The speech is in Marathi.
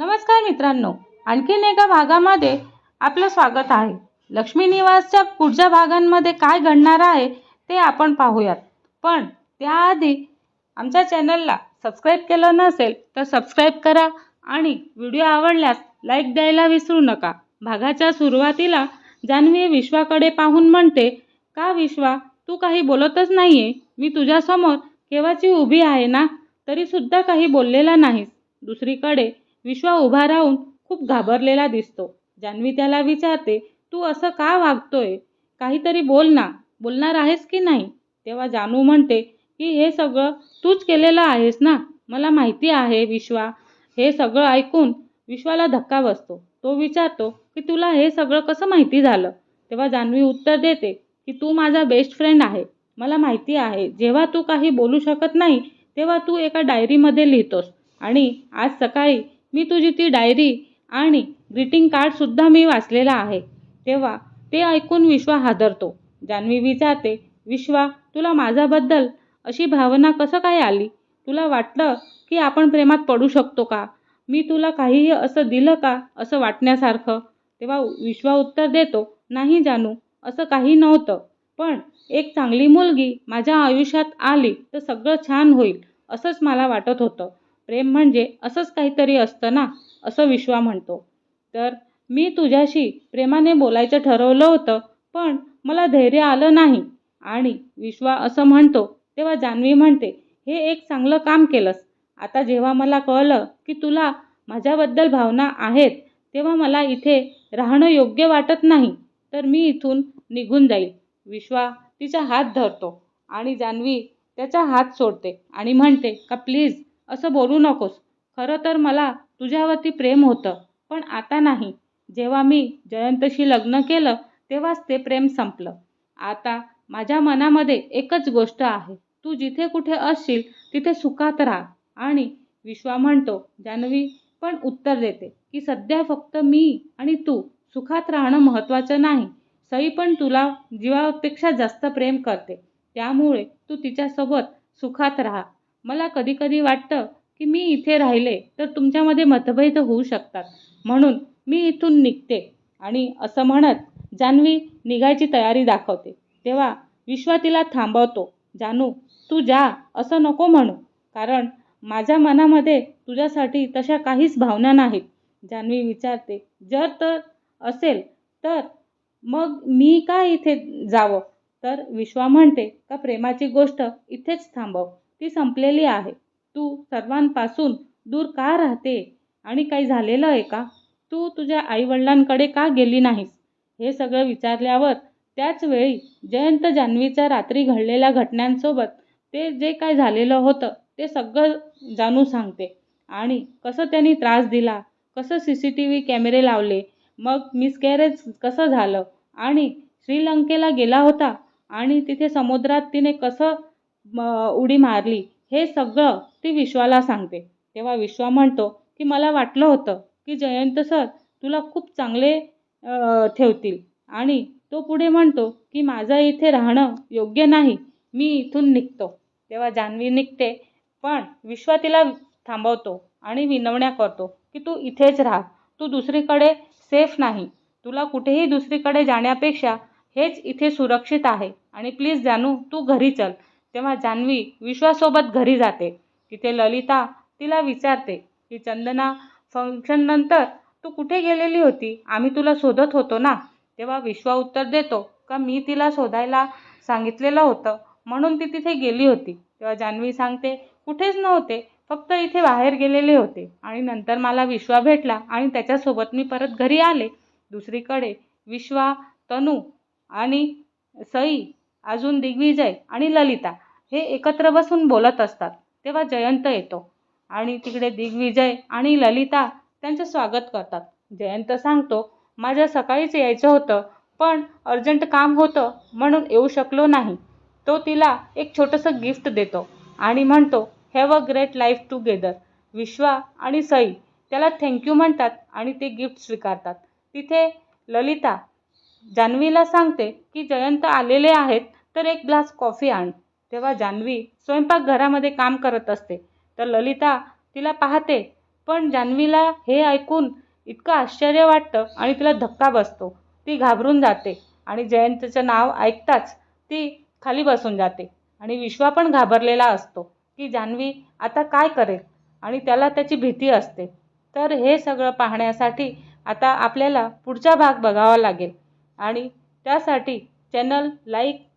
नमस्कार मित्रांनो आणखीन एका भागामध्ये आपलं स्वागत आहे. लक्ष्मी निवासच्या पुढच्या भागांमध्ये काय घडणार आहे ते आपण पाहूयात. पण त्याआधी आमच्या चॅनलला सबस्क्राईब केलं नसेल तर सबस्क्राईब करा आणि व्हिडिओ आवडल्यास लाईक द्यायला विसरू नका. भागाच्या सुरुवातीला जान्हवी विश्वाकडे पाहून म्हणते का विश्वा तू काही बोलतच नाहीये? मी तुझ्यासमोर केव्हाची उभी आहे ना? तरीसुद्धा काही बोललेला नाहीस. दुसरीकडे विश्वा उभा राहून खूप घाबरलेला दिसतो. जान्हवी त्याला विचारते तू असं का वागतोय? काहीतरी बोल ना. बोलणार आहेस की नाही? तेव्हा जानू म्हणते की हे सगळं तूच केलेलं आहेस ना? मला माहिती आहे विश्वा. हे सगळं ऐकून विश्वाला धक्का बसतो. तो विचारतो की तुला हे सगळं कसं माहिती झालं? तेव्हा जान्हवी उत्तर देते की तू माझा बेस्ट फ्रेंड आहे. मला माहिती आहे जेव्हा तू काही बोलू शकत नाही तेव्हा तू एका डायरीमध्ये लिहितोस. आणि आज सकाळी मी तुझी ती डायरी आणि ग्रीटिंग कार्डसुद्धा मी वाचलेला आहे. तेव्हा ते ऐकून विश्वा हादरतो. जान्हवी विचारते विश्वा तुला माझ्याबद्दल अशी भावना कसं काय आली? तुला वाटलं की आपण प्रेमात पडू शकतो का? मी तुला काहीही असं दिलं का असं वाटण्यासारखं? तेव्हा विश्वा उत्तर देतो नाही जानू असं काही नव्हतं. पण एक चांगली मुलगी माझ्या आयुष्यात आली तर सगळं छान होईल असंच मला वाटत होतं. प्रेम म्हणजे असंच काहीतरी असतं ना असं विश्वा म्हणतो. तर मी तुझ्याशी प्रेमाने बोलायचं ठरवलं होतं पण मला धैर्य आलं नाही. आणि विश्वा असं म्हणतो तेव्हा जान्हवी म्हणते हे एक चांगलं काम केलंस. आता जेव्हा मला कळलं की तुला माझ्याबद्दल भावना आहेत तेव्हा मला इथे राहणं योग्य वाटत नाही. तर मी इथून निघून जाईल. विश्वा तिचा हात धरतो आणि जान्हवी त्याचा हात सोडते आणि म्हणते का प्लीज असं बोलू नकोस. खरं तर मला तुझ्यावरती प्रेम होतं पण आता नाही. जेव्हा मी जयंतशी लग्न केलं तेव्हाच ते प्रेम संपलं. आता माझ्या मनामध्ये एकच गोष्ट आहे. तू जिथे कुठे असशील तिथे सुखात राहा. आणि विश्वा म्हणतो जान्हवी पण उत्तर देते की सध्या फक्त मी आणि तू सुखात राहणं महत्त्वाचं नाही. सई पण तुला जीवापेक्षा जास्त प्रेम करते. त्यामुळे तू तिच्यासोबत सुखात राहा. मला कधी कधी वाटतं की मी इथे राहिले तर तुमच्यामध्ये मतभेद होऊ शकतात. म्हणून मी इथून निघते आणि असं म्हणत जान्हवी निघायची तयारी दाखवते. तेव्हा विश्वा तिला थांबवतो. जानू तू जा असं नको म्हणू. कारण माझ्या मनामध्ये तुझ्यासाठी तशा काहीच भावना नाहीत. जान्हवी विचारते. जर तर असेल तर मग मी का इथे जावं? तर विश्वा म्हणते का प्रेमाची गोष्ट इथेच थांबव. ती संपलेली आहे. तू सर्वांपासून दूर का राहते? आणि काही झालेलं आहे का? तू तुझ्या आईवडिलांकडे का गेली नाहीस? हे सगळं विचारल्यावर त्याचवेळी जयंत जान्हवीच्या रात्री घडलेल्या घटनांसोबत ते जे काय झालेलं होतं ते सगळं जाणून सांगते. आणि कसं त्यांनी त्रास दिला? कसं सी सी टी व्ही कॅमेरे लावले? मग मिसकॅरेज कसं झालं? आणि श्रीलंकेला गेला होता? आणि तिथे समुद्रात तिने कसं उडी मारली हे सगळं ती विश्वाला सांगते. तेव्हा विश्वा म्हणतो की मला वाटलं होतं की जयंत सर तुला खूप चांगले ठेवतील. आणि तो पुढे म्हणतो की माझं इथे राहणं योग्य नाही मी इथून निघतो. तेव्हा जान्हवी निघते पण विश्वा तिला थांबवतो आणि विनवण्या करतो की तू इथेच राहा तू दुसरीकडे सेफ नाही. तुला कुठेही दुसरीकडे जाण्यापेक्षा हेच इथे सुरक्षित आहे. आणि प्लीज जानू तू घरी चल. तेव्हा जान्हवी विश्वासोबत घरी जाते. तिथे ललिता तिला विचारते की चंदना फंक्शननंतर तू कुठे गेलेली होती? आम्ही तुला शोधत होतो ना? तेव्हा विश्वा उत्तर देतो का मी तिला शोधायला सांगितलेलं होतं म्हणून ती तिथे गेली होती. तेव्हा जान्हवी सांगते कुठेच नव्हते फक्त इथे बाहेर गेलेले होते. आणि नंतर मला विश्वा भेटला आणि त्याच्यासोबत मी परत घरी आले. दुसरीकडे विश्वा तनू आणि सई अजून दिग्विजय आणि ललिता हे एकत्र बसून बोलत असतात. तेव्हा जयंत येतो. आणि तिकडे दिग्विजय आणि ललिता त्यांचं स्वागत करतात. जयंत सांगतो माझ्या सकाळीच यायचं होतं पण अर्जंट काम होतं म्हणून येऊ शकलो नाही तो तिला एक छोटंसं गिफ्ट देतो आणि म्हणतो have a great life together Vishwa आणि सई त्याला थँक्यू म्हणतात आणि ते गिफ्ट स्वीकारतात तिथे ललिता जान्हवीला सांगते की जयंत आलेले आहेत तर एक ग्लास कॉफी आण. तेव्हा जान्हवी स्वयंपाकघरामध्ये काम करत असते. तर ललिता तिला पाहते पण जान्हवीला हे ऐकून इतकं आश्चर्य वाटतं आणि तिला धक्का बसतो. ती घाबरून जाते आणि जयंतचं नाव ऐकताच ती खाली बसून जाते आणि विश्वा पण घाबरलेला असतो की जान्हवी आता काय करेल आणि त्याला त्याची भीती असते. तर हे सगळं पाहण्यासाठी आता आपल्याला पुढचा भाग बघावा लागेल आणि त्यासाठी चॅनल लाईक